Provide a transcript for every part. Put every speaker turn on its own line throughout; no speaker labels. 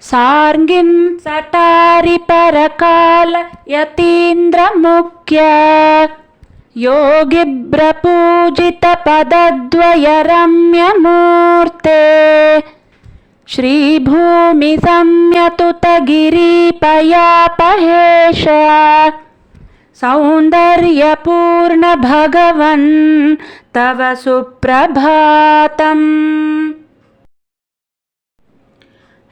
सार्ङ्गिं सटारिपरकाल यतीन्द्रमुख्य। योगिभ्रपूजितपदद्वयरम्यमूर्ते श्रीभूमिसंयतुतगिरीपयापहेश सौन्दर्यपूर्णभगवन् तव सुप्रभातम्।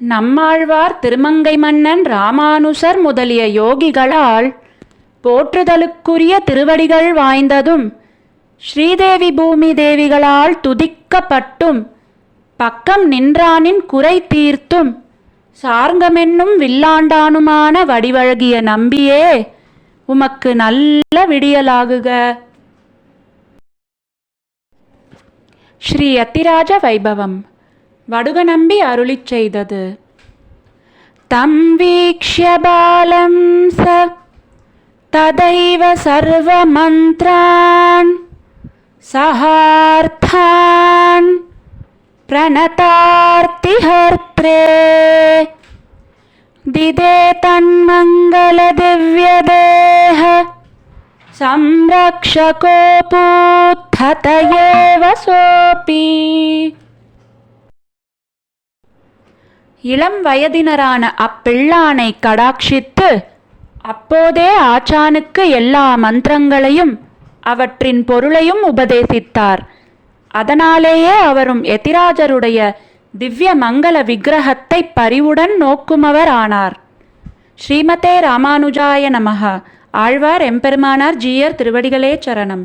நம்மாழ்வார் திருமங்கை மன்னன் ராமானுசர் முதலிய யோகிகளால் போற்றுதலுக்குரிய திருவடிகள் வாய்ந்ததும் ஸ்ரீதேவி பூமி தேவிகளால் துதிக்கப்பட்டும் பக்கம் நின்றானின் குறை தீர்த்தும் சார்ங்கமென்னும் வில்லாண்டானுமான வடிவழகிய நம்பியே உமக்கு நல்ல விடியலாகுக. ஸ்ரீ அத்திராஜ வைபவம். வடுக நம்பி அருளிச் செய்தது தம் வீக்ஷ்ய பாலம் ச तदैव सर्वमन्त्रान् सहार्थान् प्रणतार्तिहर्त्रे दिदे तन्मङ्गलदिव्यदेह संरक्षकोपूत्थत एव सोऽपि இளம் வயதினரான அப்பிள்ளானை கடாட்சித்து அப்போதே ஆச்சானுக்கு எல்லா மந்திரங்களையும் அவற்றின் பொருளையும் உபதேசித்தார். அதனாலேயே அவரும் எதிராஜருடைய திவ்ய மங்கள விக்கிரகத்தை பரிவுடன் நோக்குமவர் ஆனார். ஸ்ரீமதே ராமானுஜாய நமக ஆழ்வார் எம்பெருமானார் ஜீயர் திருவடிகளே சரணம்.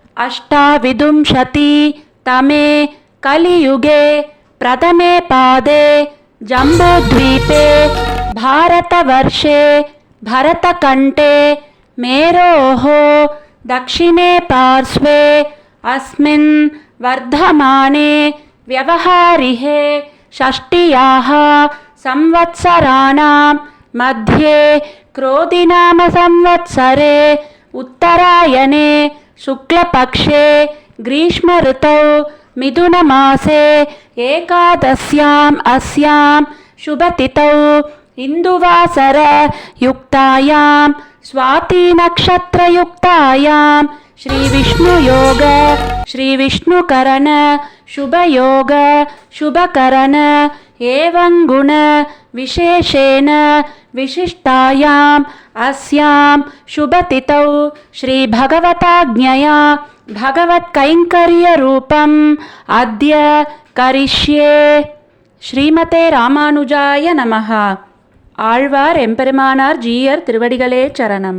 अष्टाविंशति तमे कलियुगे प्रथमे पादे जम्बूद्वीपे भारतवर्षे भरतकण्ठे मेरोः दक्षिणे पार्श्वे अस्मिन् वर्धमाने व्यवहारिहे षष्ट्याः संवत्सराणां मध्ये क्रोधिनामसंवत्सरे उत्तरायणे शुक्लपक्षे ग्रीष्मऋतौ मिथुनमासे एकादश्याम् अस्यां शुभतिथौ इन्दुवासरयुक्तायां स्वातिनक्षत्रयुक्तायां श्रीविष्णुयोग श्रीविष्णुकरण शुभयोग शुभकरण एवं गुण विशेषेण विशिष्टायाम् अस्यां शुभतिथौ श्रीभगवताज्ञया भगवत्कैङ्कर्यरूपम् अद्य करिष्ये ஸ்ரீமதே ராமானுஜாய நமஹ ஆழ்வார் எம்பெருமானார் ஜீயர் திருவடிகளே சரணம்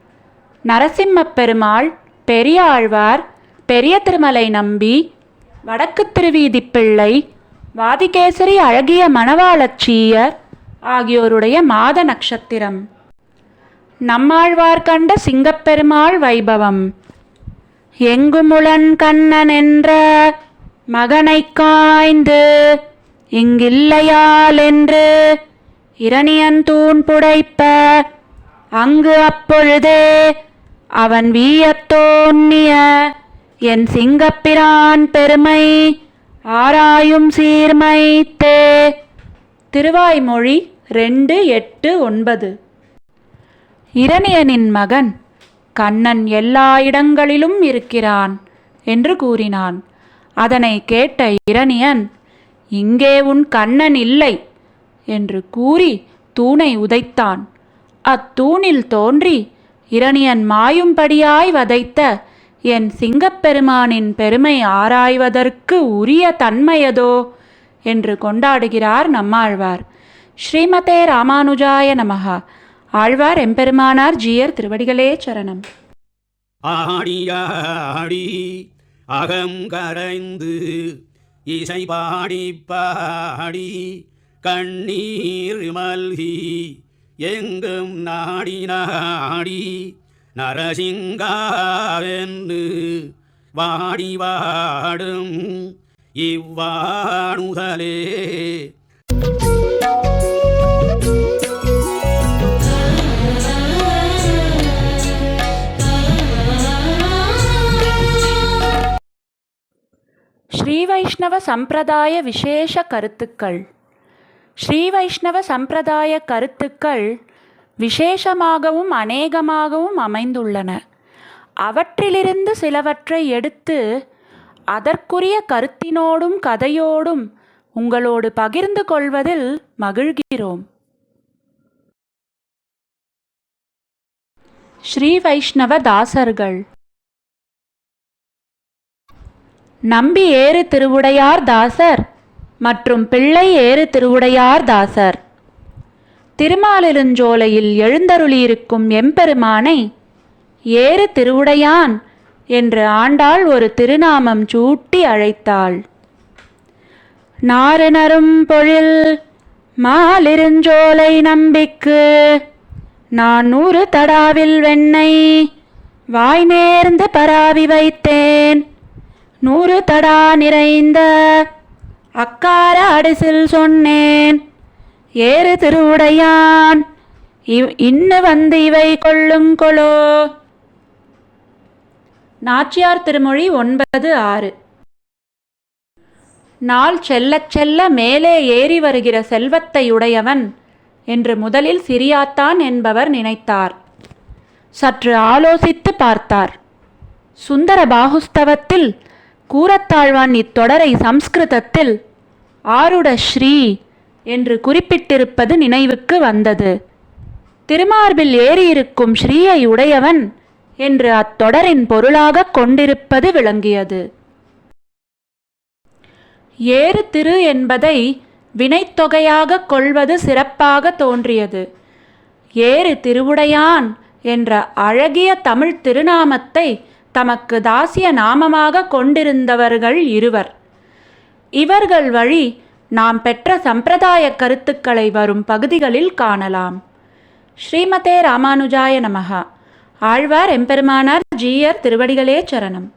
நரசிம்மப் பெருமாள் பெரிய ஆழ்வார் பெரிய திருமலை நம்பி வடக்கு திருவீதி பிள்ளை வாதிகேசரி அழகிய மணவாளச்சீயர் ஆகியோருடைய மாத நட்சத்திரம். நம்மாழ்வார் கண்ட சிங்கப்பெருமாள் வைபவம். எங்குமுளன் கண்ணன் என்ற மகனைக் காய்ந்து இங்கில்லையால் என்று இரணியன் தூண் புடைப்ப அங்கு அப்பொழுதே அவன் வீயத்தோன்னிய என் சிங்கப்பிரான் பெருமை ஆராயும் சீர்மைத்தே. திருவாய்மொழி ரெண்டு எட்டு ஒன்பது. இரணியனின் மகன் கண்ணன் எல்லா இடங்களிலும் இருக்கிறான் என்று கூறினான். அதனை கேட்ட இரணியன் இங்கே உன் கண்ணன் இல்லை என்று கூறி தூணை உதைத்தான். அத்தூணில் தோன்றி இரணியன் மாயும்படியாய் வதைத்த என் சிங்கப்பெருமானின் பெருமை ஆராய்வதற்கு உரிய தன்மையதோ? என்று கொண்டாடுகிறார் நம்மாழ்வார். ஸ்ரீமதே ராமானுஜாய நமகா ஆழ்வார் எம்பெருமானார் ஜீயர் திருவடிகளே சரணம்.
ஆடியாடி அகம் கரைந்து இசை பாடி பாடி கண்ணீர் மல்கி எங்கும் நாடி நாடி நரசிங்காவென்று வாடி வாடும் இவ்வாணுதலே
ஸ்ரீ வைஷ்ணவ சம்பிரதாய விசேஷ கருத்துக்கள். ஸ்ரீ வைஷ்ணவ சம்பிரதாய கருத்துக்கள் விசேஷமாகவும் அநேகமாகவும் அமைந்துள்ளன. அவற்றிலிருந்து சிலவற்றை எடுத்து அதற்குரிய கருத்தினோடும் கதையோடும் உங்களோடு பகிர்ந்து கொள்வதில் மகிழ்கிறோம். ஸ்ரீ வைஷ்ணவ தாசர்கள் நம்பி ஏறு திருவுடையார் தாசர் மற்றும் பிள்ளை ஏறு திருவுடையார் தாசர். திருமாலிருஞ்சோலையில் எழுந்தருளியிருக்கும் எம்பெருமானை ஏறு திருவுடையான் என்று ஆண்டாள் ஒரு திருநாமம் சூட்டி அழைத்தாள். நாறுநரும் பொழில் மாலிருஞ்சோலை நம்பிக்கு நான் நூறு தடாவில் வெண்ணெய் வாய் நேர்ந்து பராவி வைத்தேன். நூறு தடா நிறைந்த அக்கார அடிசில் சொன்னேன் ஏறு திருவுடையான் இவ் இன்னு வந்து இவை கொள்ளுங்கொளோ நாச்சியார் திருமொழி ஒன்பது ஆறு. நாள் செல்லச் செல்ல மேலே ஏறி வருகிற செல்வத்தை உடையவன் என்று முதலில் சிரியாத்தான் என்பவர் நினைத்தார். சற்று ஆலோசித்து பார்த்தார். சுந்தர பாகுஸ்தவத்தில் கூறத்தாழ்வான் இத்தொடரை சம்ஸ்கிருதத்தில் ஆருட ஸ்ரீ என்று குறிப்பிட்டிருப்பது நினைவுக்கு வந்தது. திருமார்பில் ஏறியிருக்கும் ஸ்ரீயை உடையவன் என்று அத்தொடரின் பொருளாகக் கொண்டிருப்பது விளங்கியது. ஏறு திரு என்பதை வினைத்தொகையாகக் கொள்வது சிறப்பாக தோன்றியது. ஏறு திருவுடையான் என்ற அழகிய தமிழ் திருநாமத்தை தமக்கு தாசிய நாமமாக கொண்டிருந்தவர்கள் இருவர். இவர்கள் வழி நாம் பெற்ற சம்பிரதாய கருத்துக்களை வரும் பகுதிகளில் காணலாம். ஸ்ரீமதே ராமானுஜாய நமகா ஆழ்வார் எம்பெருமானார் ஜீயர் திருவடிகளே சரணம்.